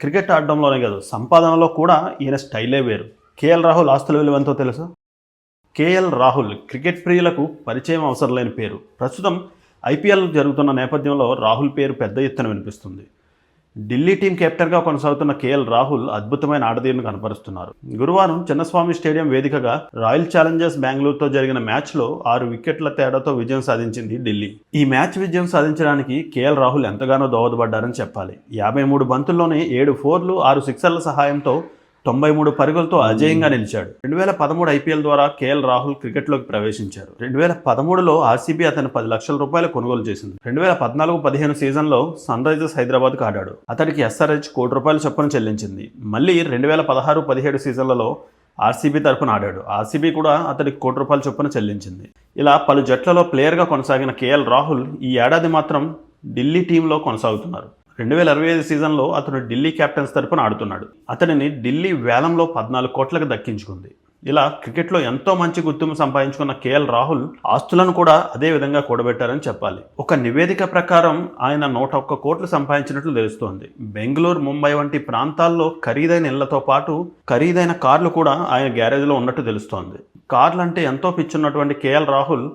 Cricket ఆడడంలోనే కాదు సంపాదనలో కూడా ఈయన స్టైలే వేరు. కేఎల్ రాహుల్ ఆస్తుల విలువ ఎంతో తెలుసు? కేఎల్ రాహుల్ క్రికెట్ ప్రియులకు పరిచయం అవసరం లేని పేరు. ప్రస్తుతం ఐపీఎల్ జరుగుతున్న నేపథ్యంలో రాహుల్ పేరు పెద్ద ఎత్తున వినిపిస్తుంది. ఢిల్లీ టీం కెప్టెన్గా కొనసాగుతున్న కేఎల్ రాహుల్ అద్భుతమైన ఆటతీరును కనపరుస్తున్నారు. గురువారం చిన్నస్వామి స్టేడియం వేదికగా రాయల్ ఛాలెంజర్స్ బెంగళూరుతో జరిగిన మ్యాచ్లో ఆరు వికెట్ల తేడాతో విజయం సాధించింది ఢిల్లీ. ఈ మ్యాచ్ విజయం సాధించడానికి కేఎల్ రాహుల్ ఎంతగానో దోహదపడ్డారని చెప్పాలి. యాభై మూడు బంతుల్లోనే ఏడు ఫోర్లు ఆరు సిక్సర్ల సహాయంతో తొంభై మూడు పరుగులతో అజేయంగా నిలిచాడు. రెండు వేల పదమూడు ఐపీఎల్ ద్వారా కేఎల్ రాహుల్ క్రికెట్లోకి ప్రవేశించారు. రెండు వేల పదమూడులో ఆర్సీబీ అతను పది లక్షల రూపాయలు కొనుగోలు చేసింది. రెండు వేల పద్నాలుగు పదిహేను సీజన్లో సన్ రైజర్స్ హైదరాబాద్కు ఆడాడు. అతడికి ఎస్ఆర్హెచ్ కోటి రూపాయల చొప్పున చెల్లించింది. మళ్ళీ రెండు వేల పదహారు పదిహేడు సీజన్లలో ఆర్సీబీ తరపున ఆడాడు. ఆర్సీబీ కూడా అతడికి కోటి రూపాయల చొప్పున చెల్లించింది. ఇలా పలు జట్లలో ప్లేయర్గా కొనసాగిన కేఎల్ రాహుల్ ఈ ఏడాది మాత్రం ఢిల్లీ టీంలో కొనసాగుతున్నారు. రెండు వేల ఇరవై ఐదు సీజన్లో అతను ఢిల్లీ క్యాప్టెన్స్ తరపున ఆడుతున్నాడు. అతనిని ఢిల్లీ వేలంలో పద్నాలుగు కోట్లకు దక్కించుకుంది. ఇలా క్రికెట్లో ఎంతో మంచి గుర్తింపు సంపాదించుకున్న కేఎల్ రాహుల్ ఆస్తులను కూడా అదే విధంగా కూడబెట్టారని చెప్పాలి. ఒక నివేదిక ప్రకారం ఆయన నూట ఒక్క కోట్లు సంపాదించినట్లు తెలుస్తోంది. బెంగళూరు ముంబై వంటి ప్రాంతాల్లో ఖరీదైన ఇళ్ళతో పాటు ఖరీదైన కార్లు కూడా ఆయన గ్యారేజ్లో ఉన్నట్టు తెలుస్తోంది. కార్లు అంటే ఎంతో పిచ్చున్నటువంటి KL Rahul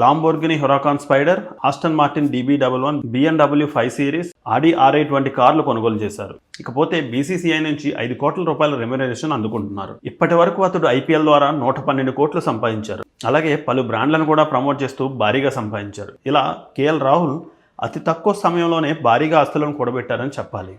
Lamborghini Huracan Spyder Aston Martin DB double one BMW five series Audi R వంటి కార్లు కొనుగోలు చేశారు. ఇకపోతే బీసీసీఐ నుంచి ఐదు కోట్ల రూపాయల రెమ్యునరేషన్ అందుకుంటున్నారు. ఇప్పటి వరకు అతడు ఐపీఎల్ ద్వారా నూట పన్నెండు కోట్లు సంపాదించారు. అలాగే పలు బ్రాండ్లను కూడా ప్రమోట్ చేస్తూ భారీగా సంపాదించారు. ఇలా కేఎల్ రాహుల్ అతి తక్కువ సమయంలోనే భారీగా ఆస్తులను కూడబెట్టారని చెప్పాలి.